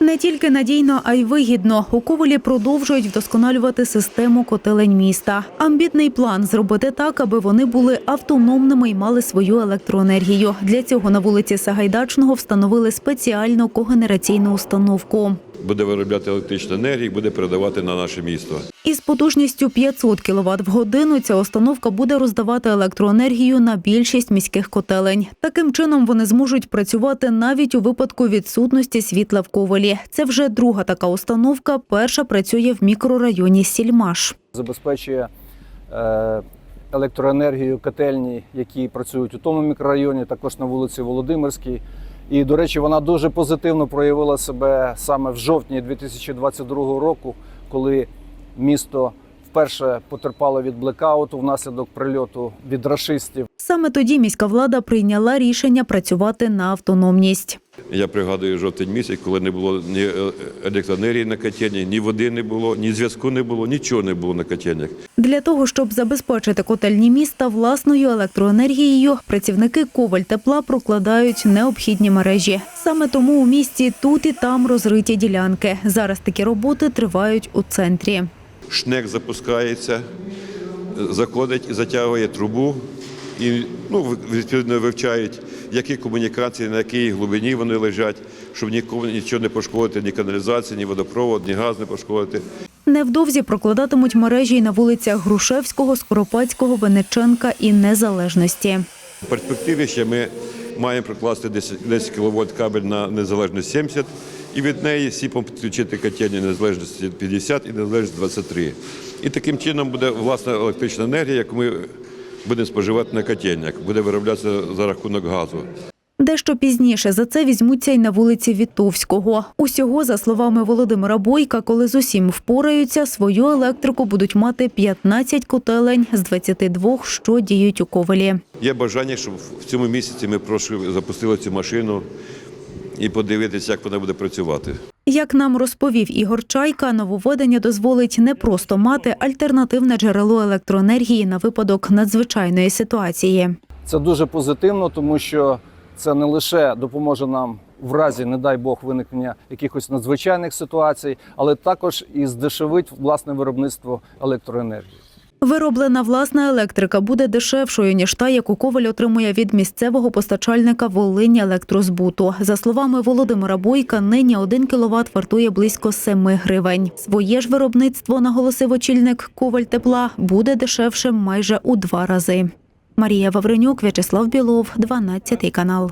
Не тільки надійно, а й вигідно. У Ковелі продовжують вдосконалювати систему котелень міста. Амбітний план зробити так, аби вони були автономними і мали свою електроенергію. Для цього на вулиці Сагайдачного встановили спеціальну когенераційну установку. Буде виробляти електричну енергію, і буде передавати на наше місто. Із потужністю 500 кВт в годину ця установка буде роздавати електроенергію на більшість міських котелень. Таким чином вони зможуть працювати навіть у випадку відсутності світла в Ковелі. Це вже друга така установка. Перша працює в мікрорайоні Сільмаш. забезпечує е, електроенергію котельні, які працюють у тому мікрорайоні, також на вулиці Володимирській. І, до речі, вона дуже позитивно проявила себе саме в жовтні 2022 року, коли місто вперше потерпало від блекауту внаслідок прильоту від рашистів. Саме тоді міська влада прийняла рішення працювати на автономність. Я пригадую жовтень місяць, коли не було ні е, електроенергії на котельні, ні води не було, ні зв'язку не було, нічого не було на котельнях. Для того, щоб забезпечити котельні міста власною електроенергією, працівники Коваль тепла прокладають необхідні мережі. Саме тому у місті тут і там розриті ділянки. Зараз такі роботи тривають у центрі. Шнек запускається, заходить і затягує трубу, і ну, відповідно вивчають, які комунікації, на якій глибині вони лежать, щоб нікому нічого не пошкодити, ні каналізації, ні водопровод, ні газ не пошкодити. Невдовзі прокладатимуть мережі й на вулицях Грушевського, Скоропадського, Венеченка і Незалежності. В перспективі ще ми маємо прокласти 10, 10 кВт кабель на незалежність 70 і від неї сіпом підключити котельні незалежності 50 і незалежність 23. І таким чином буде власна електрична енергія, яку ми будемо споживати на котельнях, буде вироблятися за рахунок газу. Дещо пізніше за це візьмуться й на вулиці Вітовського. Усього, за словами Володимира Бойка, коли з усім впораються, свою електрику будуть мати 15 котелень з 22, що діють у Ковелі. Є бажання, щоб в цьому місяці ми прошу запустили цю машину і подивитися, як вона буде працювати. Як нам розповів Ігор Чайка, нововведення дозволить не просто мати альтернативне джерело електроенергії на випадок надзвичайної ситуації. Це дуже позитивно, тому що це не лише допоможе нам в разі, не дай Бог, виникнення якихось надзвичайних ситуацій, але також і здешевить власне виробництво електроенергії. Вироблена власна електрика буде дешевшою ніж та, яку Коваль отримує від місцевого постачальника Волинь електрозбуту. За словами Володимира Бойка, нині 1 кВт вартує близько 7 гривень. Своє ж виробництво, наголосив очільник Коваль тепла, буде дешевшим майже у два рази. Марія Вавренюк, В'ячеслав Білов, 12 канал.